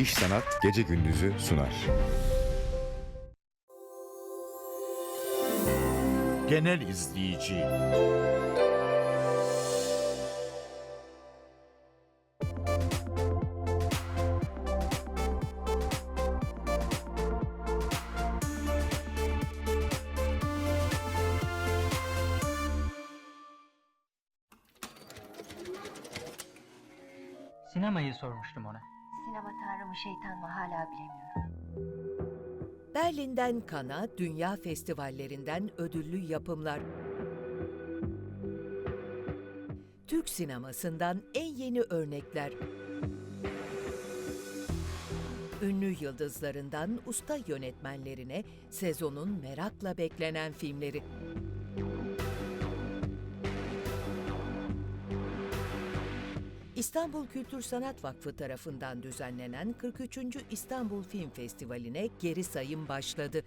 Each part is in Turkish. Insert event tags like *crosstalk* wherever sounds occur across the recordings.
İş Sanat Gece Gündüz'ü sunar. Genel izleyici. Şeytan mı hala bilemiyorum. Berlin'den Kana, dünya festivallerinden ödüllü yapımlar. Türk sinemasından en yeni örnekler. Ünlü yıldızlarından usta yönetmenlerine sezonun merakla beklenen filmleri. İstanbul Kültür Sanat Vakfı tarafından düzenlenen 43. İstanbul Film Festivali'ne geri sayım başladı.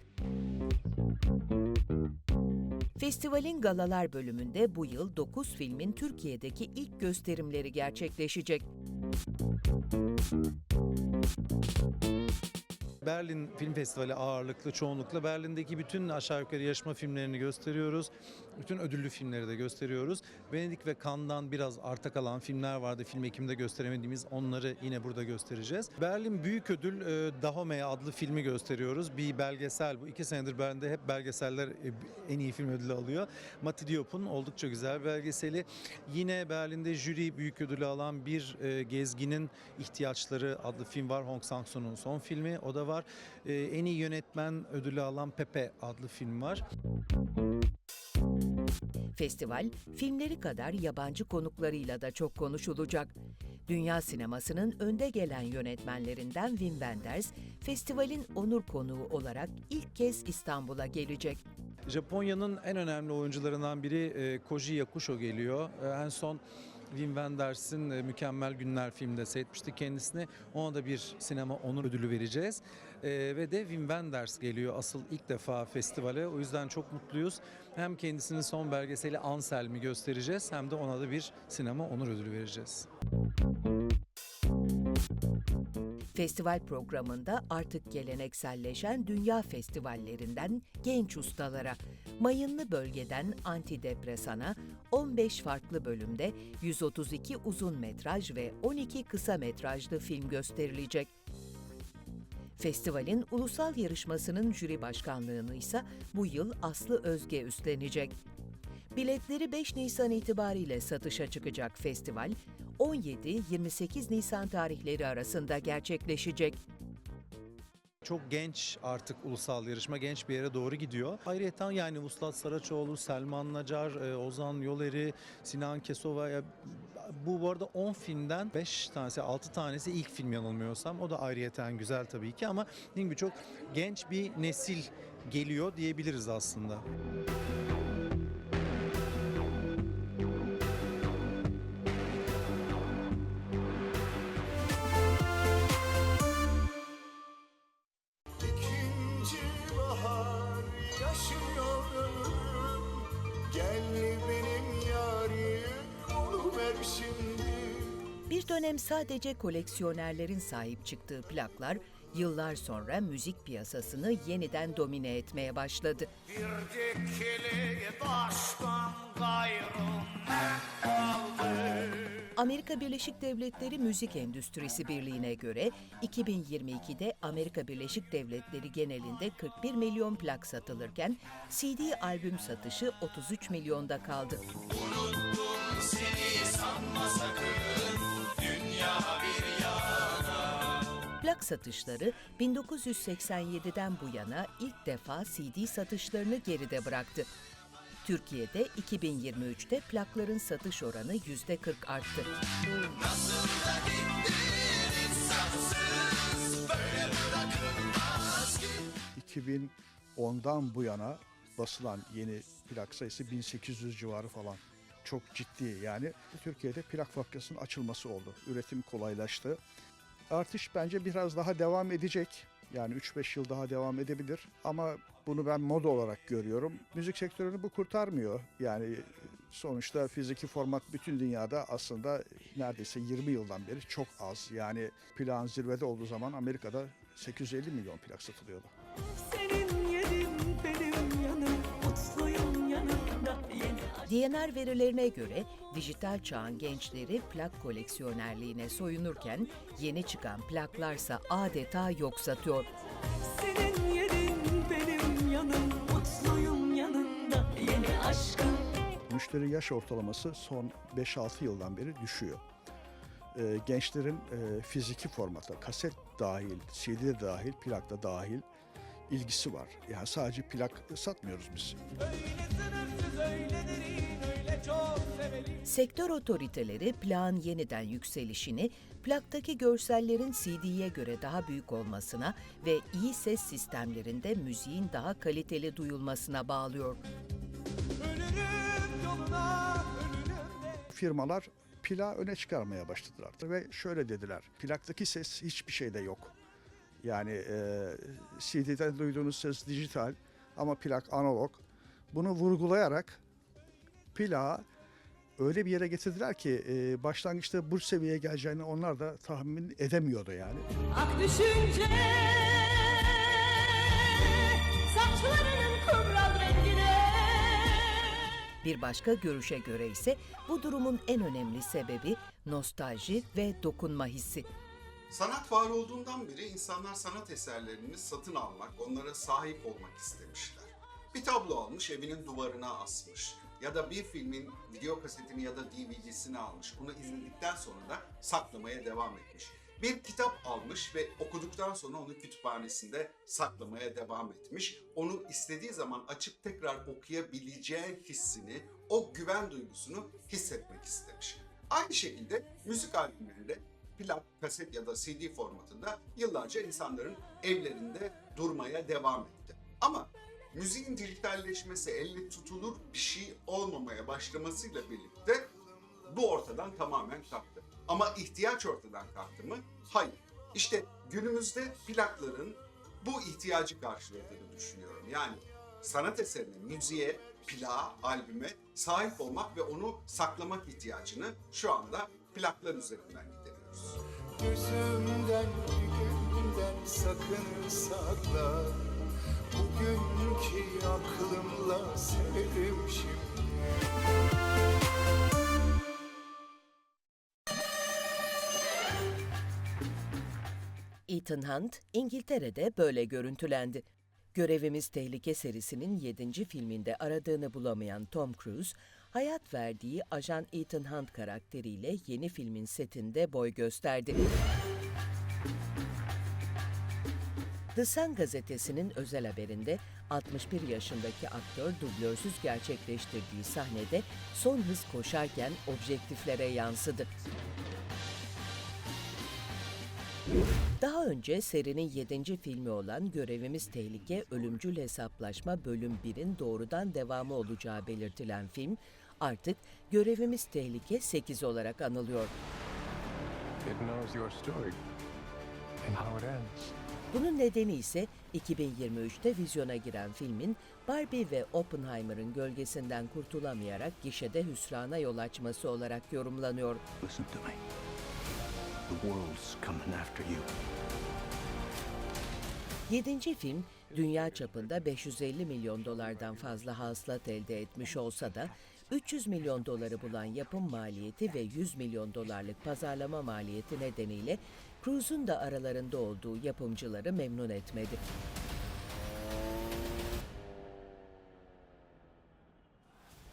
Festivalin galalar bölümünde bu yıl 9 filmin Türkiye'deki ilk gösterimleri gerçekleşecek. Berlin Film Festivali ağırlıklı çoğunlukla Berlin'deki bütün aşağı yukarı yarışma filmlerini gösteriyoruz. Bütün ödüllü filmleri de gösteriyoruz. Venedik ve Cannes'dan biraz arta kalan filmler vardı. Film Ekim'de gösteremediğimiz onları yine burada göstereceğiz. Berlin Büyük Ödül e, Dahomey adlı filmi gösteriyoruz. Bir belgesel bu. iki senedir Berlin'de hep belgeseller e, en iyi film ödülü alıyor. Mati Diop'un oldukça güzel belgeseli. Yine Berlin'de jüri büyük ödülü alan bir e, gezginin ihtiyaçları adlı film var. Hong Sang-soo'nun son filmi. O da var. E, en iyi yönetmen ödülü alan Pepe adlı film var. Festival, filmleri kadar yabancı konuklarıyla da çok konuşulacak. Dünya sinemasının önde gelen yönetmenlerinden Wim Wenders, festivalin onur konuğu olarak ilk kez İstanbul'a gelecek. Japonya'nın en önemli oyuncularından biri e, Koji Yakusho geliyor. E, en son Wim Wenders'in e, Mükemmel Günler filminde seyretmişti kendisini. Ona da bir sinema onur ödülü vereceğiz. E, ve de Wim Wenders geliyor asıl ilk defa festivale. O yüzden çok mutluyuz. Hem kendisinin son belgeseli Anselm'i göstereceğiz hem de ona da bir sinema onur ödülü vereceğiz. Festival programında artık gelenekselleşen dünya festivallerinden genç ustalara, mayınlı bölgeden antidepresana 15 farklı bölümde 132 uzun metraj ve 12 kısa metrajlı film gösterilecek. Festivalin ulusal yarışmasının jüri başkanlığını ise bu yıl Aslı Özge üstlenecek. Biletleri 5 Nisan itibariyle satışa çıkacak festival, 17-28 Nisan tarihleri arasında gerçekleşecek. Çok genç artık ulusal yarışma genç bir yere doğru gidiyor. Ayrıca yani Vuslat Saraçoğlu, Selman Nacar, e, Ozan Yoleri, Sinan Kesova bu bu arada 10 filmden 5 tanesi 6 tanesi ilk film yanılmıyorsam o da ayrıyeten güzel tabii ki ama dediğim gibi çok genç bir nesil geliyor diyebiliriz aslında. Dönem sadece koleksiyonerlerin sahip çıktığı plaklar, yıllar sonra müzik piyasasını yeniden domine etmeye başladı. Bir dikili taştan Amerika Birleşik Devletleri Müzik Endüstrisi Birliği'ne göre 2022'de Amerika Birleşik Devletleri genelinde 41 milyon plak satılırken CD albüm satışı 33 milyonda kaldı. Plak satışları 1987'den bu yana ilk defa CD satışlarını geride bıraktı. Türkiye'de 2023'te plakların satış oranı %40 arttı. 2010'dan bu yana basılan yeni plak sayısı 1800 civarı falan. Çok ciddi yani. Türkiye'de plak fabrikasının açılması oldu. Üretim kolaylaştı. Artış bence biraz daha devam edecek. Yani 3-5 yıl daha devam edebilir ama bunu ben moda olarak görüyorum. Müzik sektörünü bu kurtarmıyor. Yani Sonuçta fiziki format bütün dünyada aslında neredeyse 20 yıldan beri çok az. Yani plağın zirvede olduğu zaman Amerika'da 850 milyon plak satılıyordu. Senin yerin benim DNR verilerine göre dijital çağın gençleri plak koleksiyonerliğine soyunurken yeni çıkan plaklarsa adeta yok satıyor. Senin yerin benim yanım Mutluyum yanında yeni aşkım Müşteri yaş ortalaması son 5-6 yıldan beri düşüyor. Ee, gençlerin e, fiziki formata, kaset dahil, CD dahil, plak da dahil ilgisi var. Yani sadece plak satmıyoruz biz. Sektör otoriteleri plağın yeniden yükselişini plaktaki görsellerin CD'ye göre daha büyük olmasına ve iyi ses sistemlerinde müziğin daha kaliteli duyulmasına bağlıyor. Firmalar plağı öne çıkarmaya başladılar ve şöyle dediler. Plaktaki ses hiçbir şeyde yok. Yani e, CD'den duyduğunuz ses dijital ama plak analog. Bunu vurgulayarak plağı öyle bir yere getirdiler ki e, başlangıçta bu seviyeye geleceğini onlar da tahmin edemiyordu yani. Ak düşünce Saçlarının kumral rengine Bir başka görüşe göre ise bu durumun en önemli sebebi nostalji ve dokunma hissi. Sanat var olduğundan beri insanlar sanat eserlerini satın almak, onlara sahip olmak istemişler. Bir tablo almış, evinin duvarına asmış. Ya da bir filmin video kasetini ya da DVD'sini almış. Bunu izledikten sonra da saklamaya devam etmiş. Bir kitap almış ve okuduktan sonra onu kütüphanesinde saklamaya devam etmiş. Onu istediği zaman açıp tekrar okuyabileceği hissini, o güven duygusunu hissetmek istemiş. Aynı şekilde müzik albümlerinde plak, kaset ya da CD formatında yıllarca insanların evlerinde durmaya devam etti. Ama müziğin dijitalleşmesi, elle tutulur bir şey olmamaya başlamasıyla birlikte bu ortadan tamamen kalktı. Ama ihtiyaç ortadan kalktı mı? Hayır. İşte günümüzde plakların bu ihtiyacı karşıladığını düşünüyorum. Yani sanat eserine, müziğe, plağa, albüme sahip olmak ve onu saklamak ihtiyacını şu anda plaklar üzerinden gideriyoruz. Gözümden gönlümden sakın sakla Bugünkü aklımla sevdim şimdi Ethan Hunt İngiltere'de böyle görüntülendi. Görevimiz Tehlike serisinin 7. filminde aradığını bulamayan Tom Cruise, hayat verdiği ajan Ethan Hunt karakteriyle yeni filmin setinde boy gösterdi. The Sun gazetesinin özel haberinde 61 yaşındaki aktör dublörsüz gerçekleştirdiği sahnede son hız koşarken objektiflere yansıdı. Daha önce serinin 7. filmi olan Görevimiz Tehlike Ölümcül Hesaplaşma Bölüm 1'in doğrudan devamı olacağı belirtilen film artık Görevimiz Tehlike 8 olarak anılıyor. It knows your story and how it ends. Bunun nedeni ise 2023'te vizyona giren filmin Barbie ve Oppenheimer'ın gölgesinden kurtulamayarak gişede hüsrana yol açması olarak yorumlanıyor. Listen to me. The world's coming after you. 7. film dünya çapında 550 milyon dolardan fazla hasılat elde etmiş olsa da 300 milyon doları bulan yapım maliyeti ve 100 milyon dolarlık pazarlama maliyeti nedeniyle Cruise'un da aralarında olduğu yapımcıları memnun etmedi.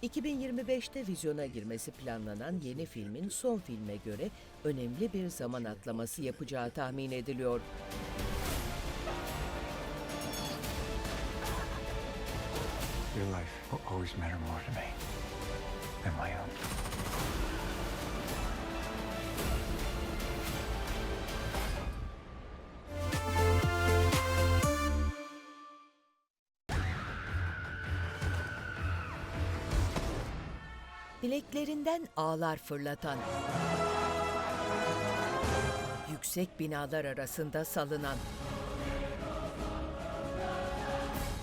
...2025'te vizyona girmesi planlanan yeni filmin son filme göre önemli bir zaman atlaması yapacağı tahmin ediliyor. Your life will always matter more to me than my own. Bileklerinden ağlar fırlatan, yüksek binalar arasında salınan,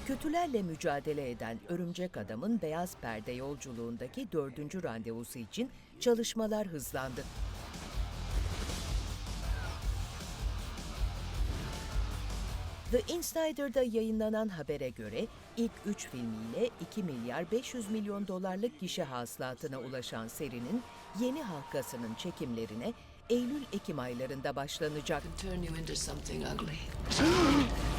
Kötülerle mücadele eden Örümcek Adam'ın beyaz perde yolculuğundaki dördüncü randevusu için çalışmalar hızlandı. The Insider'da yayınlanan habere göre ilk 3 filmiyle 2 milyar 500 milyon dolarlık gişe hasılatına ulaşan serinin yeni halkasının çekimlerine Eylül-Ekim aylarında başlanacak. *gasps*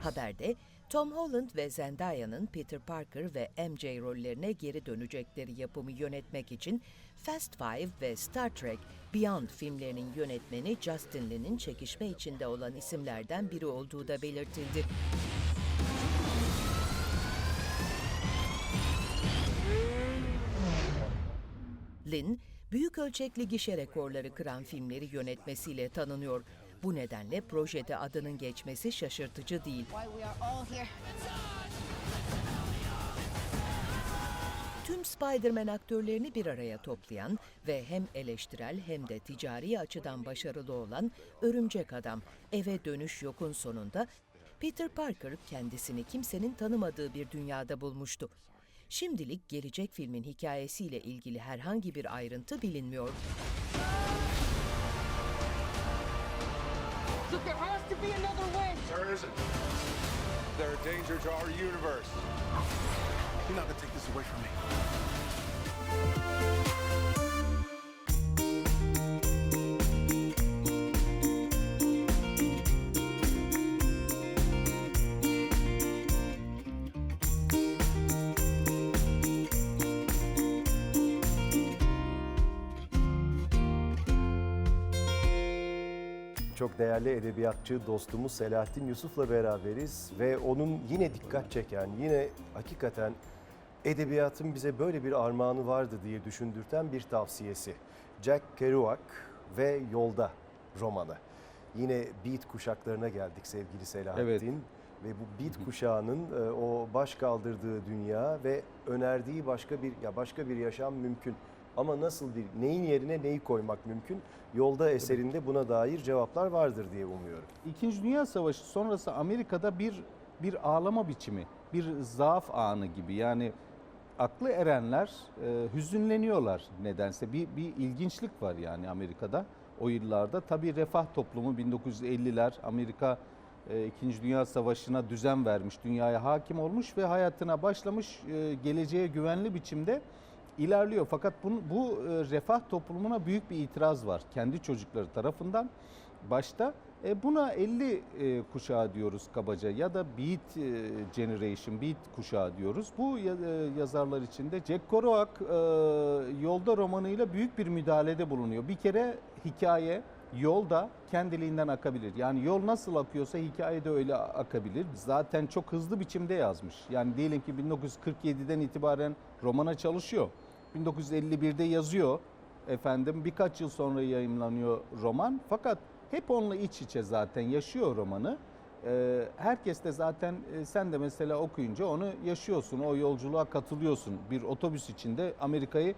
Haberde Tom Holland ve Zendaya'nın Peter Parker ve MJ rollerine geri dönecekleri yapımı yönetmek için Fast Five ve Star Trek Beyond filmlerinin yönetmeni Justin Lin'in çekişme içinde olan isimlerden biri olduğu da belirtildi. Lin, büyük ölçekli gişe rekorları kıran filmleri yönetmesiyle tanınıyor. Bu nedenle projede adının geçmesi şaşırtıcı değil. Tüm Spider-Man aktörlerini bir araya toplayan ve hem eleştirel hem de ticari açıdan başarılı olan Örümcek Adam eve dönüş yokun sonunda Peter Parker kendisini kimsenin tanımadığı bir dünyada bulmuştu. Şimdilik gelecek filmin hikayesiyle ilgili herhangi bir ayrıntı bilinmiyor. Look, there has to be another way. There isn't. They're a danger to our universe. You're not gonna take this away from me. Çok değerli edebiyatçı dostumuz Selahattin Yusuf'la beraberiz ve onun yine dikkat çeken, yine hakikaten edebiyatın bize böyle bir armağanı vardı diye düşündürten bir tavsiyesi. Jack Kerouac ve Yolda romanı. Yine Beat kuşaklarına geldik sevgili Selahattin. Ve bu Beat kuşağının e, o baş kaldırdığı dünya ve önerdiği başka bir ya başka bir yaşam mümkün. Ama nasıl bir, neyin yerine neyi koymak mümkün? Yolda eserinde buna dair cevaplar vardır diye umuyorum. İkinci Dünya Savaşı sonrası Amerika'da bir bir ağlama biçimi, bir zaaf anı gibi. Yani aklı erenler e, hüzünleniyorlar nedense. Bir, bir ilginçlik var yani Amerika'da o yıllarda. Tabii refah toplumu 1950'ler Amerika e, İkinci Dünya Savaşı'na düzen vermiş, dünyaya hakim olmuş ve hayatına başlamış, e, geleceğe güvenli biçimde ilerliyor. Fakat bu, bu e, refah toplumuna büyük bir itiraz var kendi çocukları tarafından. Başta e, buna 50 e, kuşağı diyoruz kabaca ya da Beat e, Generation, Beat kuşağı diyoruz. Bu e, yazarlar içinde Jack Kerouac e, Yolda romanıyla büyük bir müdahalede bulunuyor. Bir kere hikaye yolda kendiliğinden akabilir. Yani yol nasıl akıyorsa hikaye de öyle akabilir. Zaten çok hızlı biçimde yazmış. Yani diyelim ki 1947'den itibaren romana çalışıyor. 1951'de yazıyor efendim birkaç yıl sonra yayımlanıyor roman. Fakat hep onunla iç içe zaten yaşıyor romanı. Ee, herkes de zaten e, sen de mesela okuyunca onu yaşıyorsun, o yolculuğa katılıyorsun. Bir otobüs içinde Amerika'yı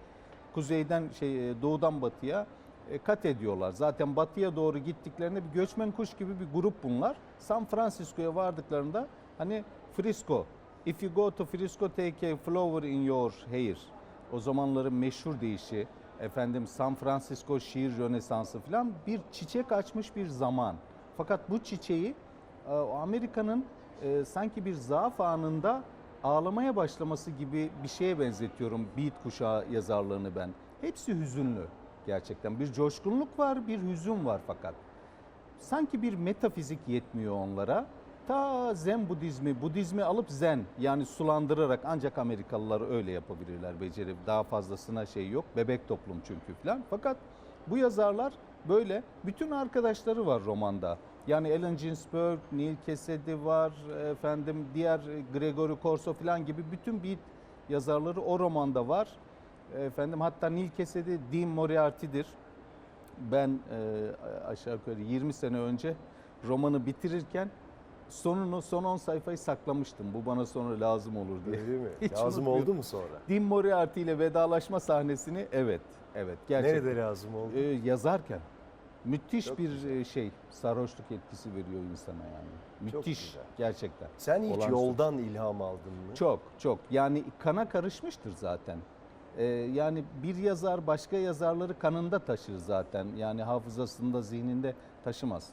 kuzeyden şey e, doğudan batıya e, kat ediyorlar. Zaten batıya doğru gittiklerinde bir göçmen kuş gibi bir grup bunlar. San Francisco'ya vardıklarında hani Frisco, if you go to Frisco take a flower in your hair. O zamanların meşhur deyişi, efendim San Francisco şiir rönesansı falan bir çiçek açmış bir zaman. Fakat bu çiçeği e, Amerika'nın e, sanki bir zaaf anında ağlamaya başlaması gibi bir şeye benzetiyorum Beat kuşağı yazarlarını ben. Hepsi hüzünlü gerçekten. Bir coşkunluk var, bir hüzün var fakat. Sanki bir metafizik yetmiyor onlara. Ta Zen Budizmi, Budizmi alıp Zen yani sulandırarak ancak Amerikalılar öyle yapabilirler beceri. Daha fazlasına şey yok. Bebek toplum çünkü falan. Fakat bu yazarlar böyle bütün arkadaşları var romanda. Yani Allen Ginsberg, Neil Cassady var, efendim diğer Gregory Corso falan gibi bütün beat yazarları o romanda var. Efendim hatta Neil Cassady Dean Moriarty'dir. Ben e, aşağı yukarı 20 sene önce romanı bitirirken sonunu son 10 sayfayı saklamıştım. Bu bana sonra lazım olur diye. Öyle mi? *laughs* Hiç Lazım unutmuyorum. oldu mu sonra? Dean Moriarty ile vedalaşma sahnesini evet, evet gerçekten. Nerede lazım oldu? Ee, yazarken. Müthiş Çok bir güzel. e, şey, sarhoşluk etkisi veriyor insana yani. Çok Müthiş güzel. gerçekten. Sen hiç Olağanüstü. yoldan ilham aldın mı? Çok çok yani kana karışmıştır zaten. Ee, yani bir yazar başka yazarları kanında taşır zaten. Yani hafızasında, zihninde taşımaz.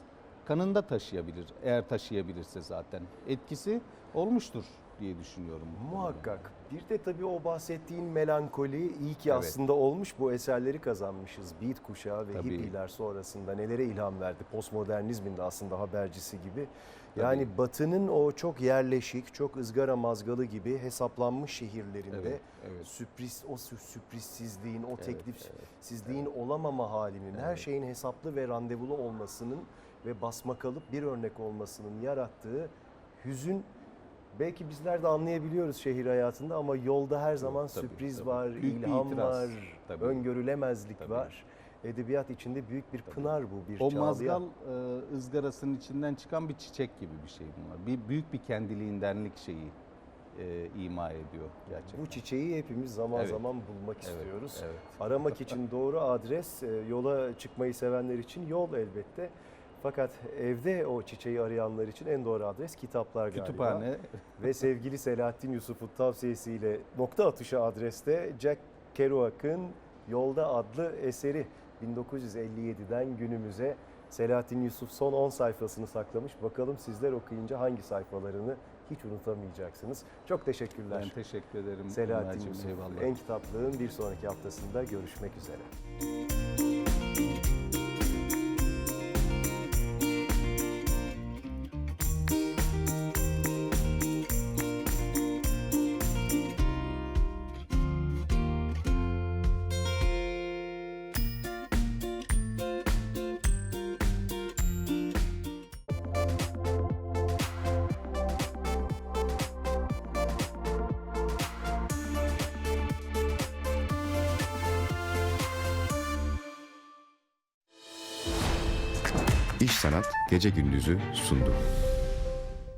Kanında taşıyabilir eğer taşıyabilirse zaten. Etkisi olmuştur diye düşünüyorum. Muhakkak. Bir de tabii o bahsettiğin melankoli iyi ki Evet. aslında olmuş bu eserleri kazanmışız. Beat kuşağı ve Tabii. hippiler sonrasında nelere ilham verdi. Postmodernizmin de aslında habercisi gibi. Yani Batı'nın o çok yerleşik, çok ızgara mazgalı gibi hesaplanmış şehirlerinde Evet, evet. sürpriz, o sü- sürprizsizliğin, o teklifsizliğin olamama halinin, her şeyin hesaplı ve randevulu olmasının ve basma kalıp bir örnek olmasının yarattığı hüzün belki bizler de anlayabiliyoruz şehir hayatında ama yolda her zaman tabii, sürpriz tabii. var, Büyük ilham itiraz, var, tabii. öngörülemezlik Tabii. var. Edebiyat içinde büyük bir pınar bu, bir O çağlayan. mazgal e, ızgarasının içinden çıkan bir çiçek gibi bir şey bunlar. Bir büyük bir kendiliğindenlik şeyi e, ima ediyor gerçekten. Bu çiçeği hepimiz zaman Evet. zaman bulmak Evet, istiyoruz. evet. Aramak için doğru adres, e, yola çıkmayı sevenler için yol elbette. Fakat evde o çiçeği arayanlar için en doğru adres kitaplar galiba. Kütüphane Ve sevgili Selahattin Yusuf'un tavsiyesiyle nokta atışı adreste Jack Kerouac'ın Yolda adlı eseri 1957'den günümüze Selahattin Yusuf son 10 sayfasını saklamış. Bakalım sizler okuyunca hangi sayfalarını hiç unutamayacaksınız. Çok teşekkürler. ben teşekkür ederim. Selahattin Yusuf. eyvallah. En kitaplığın bir sonraki haftasında görüşmek üzere. İş Sanat Gece Gündüz'ü sundu.